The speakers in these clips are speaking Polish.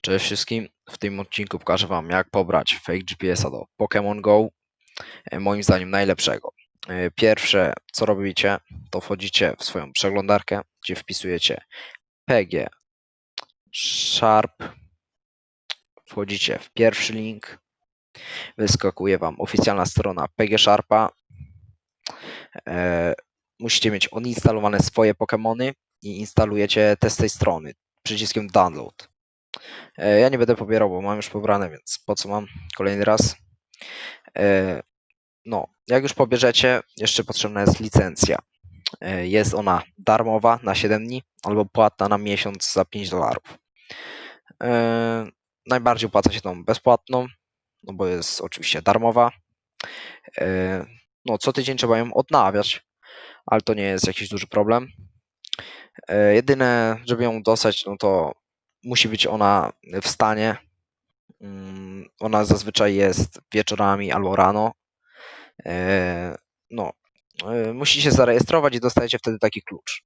Cześć wszystkim. W tym odcinku pokażę Wam, jak pobrać fake GPS-a do Pokémon Go. E, Moim zdaniem najlepszego. E, Pierwsze, co robicie, to wchodzicie w swoją przeglądarkę, gdzie wpisujecie PG Sharp. Wchodzicie w pierwszy link. Wyskakuje Wam oficjalna strona PG Sharpa. E, Musicie mieć odinstalowane swoje Pokémony i instalujecie te z tej strony przyciskiem download. E, Ja nie będę pobierał, bo mam już pobrane, więc po co mam kolejny raz? E, No, jak już pobierzecie, jeszcze potrzebna jest licencja. E, Jest ona darmowa na 7 dni albo płatna na miesiąc za 5 dolarów. Najbardziej opłaca się tą bezpłatną, no bo jest oczywiście darmowa. No, co tydzień trzeba ją odnawiać, ale to nie jest jakiś duży problem. Jedyne, żeby ją dostać, no to musi być ona w stanie. Mm, Ona zazwyczaj jest wieczorami albo rano. E, No, e, musicie się zarejestrować i dostajecie wtedy taki klucz.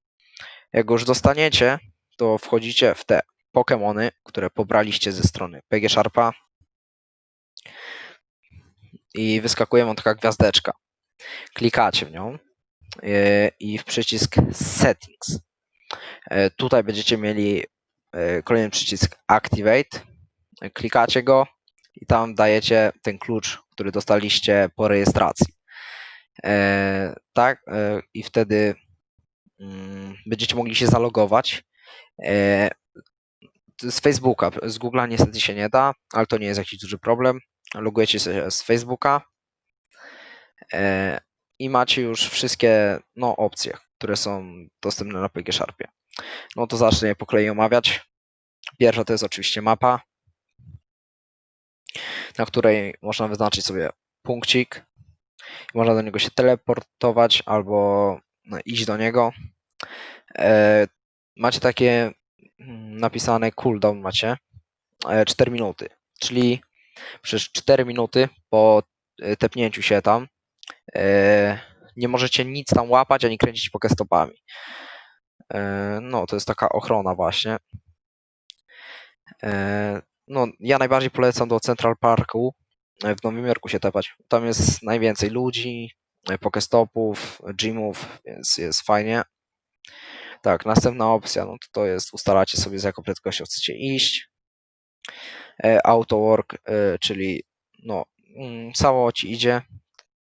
Jak już dostaniecie, to wchodzicie w te Pokémony, które pobraliście ze strony PG Sharpa i wyskakuje wam taka gwiazdeczka. Klikacie w nią e, i w przycisk Settings. Tutaj będziecie mieli kolejny przycisk Activate. E, Klikacie go i tam dajecie ten klucz, który dostaliście po rejestracji. E, tak, e, i wtedy mm, będziecie mogli się zalogować. E, z Facebooka, z Google'a niestety się nie da, ale to nie jest jakiś duży problem. Logujecie się z Facebooka e, i macie już wszystkie no, opcje, które są dostępne na PG Sharpie. No to zacznę je po kolei omawiać. Pierwsza to jest oczywiście mapa, na której można wyznaczyć sobie punkcik. Można do niego się teleportować albo no, iść do niego. E, macie takie mm, napisane cooldown macie e, 4 minuty, czyli przez 4 minuty po e, tepnięciu się tam e, nie możecie nic tam łapać ani kręcić pokestopami. E, no, to jest taka ochrona właśnie. E, no, ja najbardziej polecam do Central Parku e, w Nowym Jorku się tepać. Tam jest najwięcej ludzi, e, pokestopów, gymów, więc jest fajnie. Tak, następna opcja, no to, to jest ustalacie sobie z jaką prędkością chcecie iść. E, Autowork, e, czyli no, mm, samo ci idzie.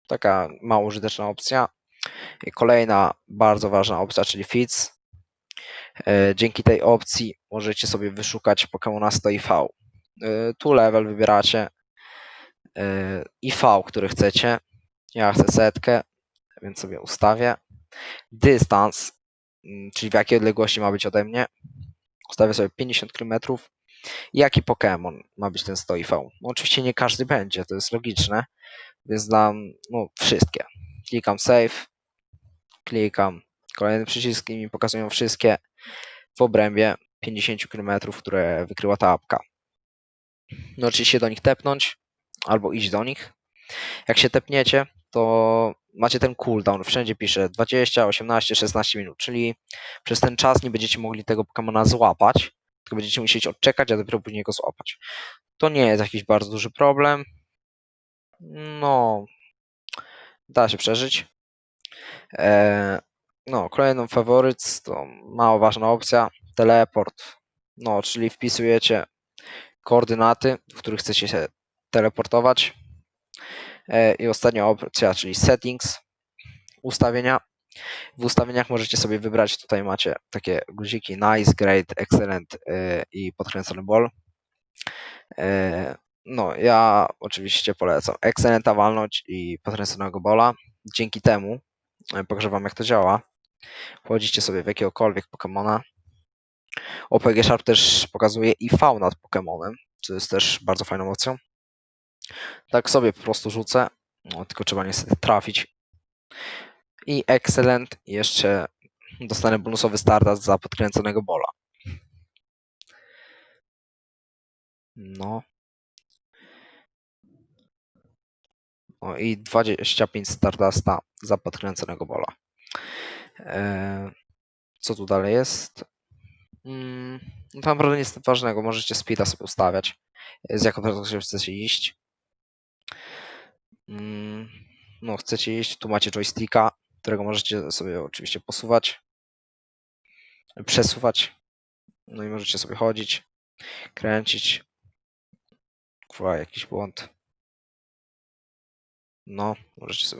Taka mało użyteczna opcja. I kolejna bardzo ważna opcja, czyli Fits. E, Dzięki tej opcji możecie sobie wyszukać Pokémona 100 IV. E, Tu level wybieracie e, IV, który chcecie. Ja chcę setkę, więc sobie ustawię. Dystans, mm, czyli w jakiej odległości ma być ode mnie. Ustawię sobie 50 km. Jaki Pokémon ma być ten 100 IV? No, oczywiście nie każdy będzie, to jest logiczne, więc dam no, wszystkie. Klikam save, klikam kolejny przycisk i mi pokazują wszystkie w obrębie 50 km, które wykryła ta apka. No oczywiście do nich tepnąć albo iść do nich. Jak się tepniecie, to macie ten cooldown. Wszędzie pisze 20, 18, 16 minut, czyli przez ten czas nie będziecie mogli tego Pokemona złapać, tylko będziecie musieli odczekać, a dopiero później go złapać. To nie jest jakiś bardzo duży problem. No, da się przeżyć. Eee, no, kolejną faworyt to mało ważna opcja, teleport. No, czyli wpisujecie koordynaty, w których chcecie się teleportować. E, I ostatnia opcja, czyli settings, ustawienia. W ustawieniach możecie sobie wybrać, tutaj macie takie guziki nice, great, excellent e, i podkręcony ball. E, No, ja oczywiście polecam excellenta walnąć i podkręconego bola. Dzięki temu pokażę wam jak to działa. Wchodzicie sobie w jakiegokolwiek Pokemona. OPG Sharp też pokazuje IV nad Pokemonem, co jest też bardzo fajną opcją. Tak sobie po prostu rzucę, no, tylko trzeba niestety trafić. I Excellent, jeszcze dostanę bonusowy Stardust za podkręconego bola. No. No i 25 Stardusta za podkręconego bola. Eee, co tu dalej jest? Mm, no tam naprawdę nic ważnego, możecie speeda sobie ustawiać. Z jaką prędkością chcecie iść. Mm, no, chcecie iść, tu macie joysticka, którego możecie sobie oczywiście posuwać, przesuwać. No i możecie sobie chodzić, kręcić. Kurwa, jakiś błąd. No, możecie sobie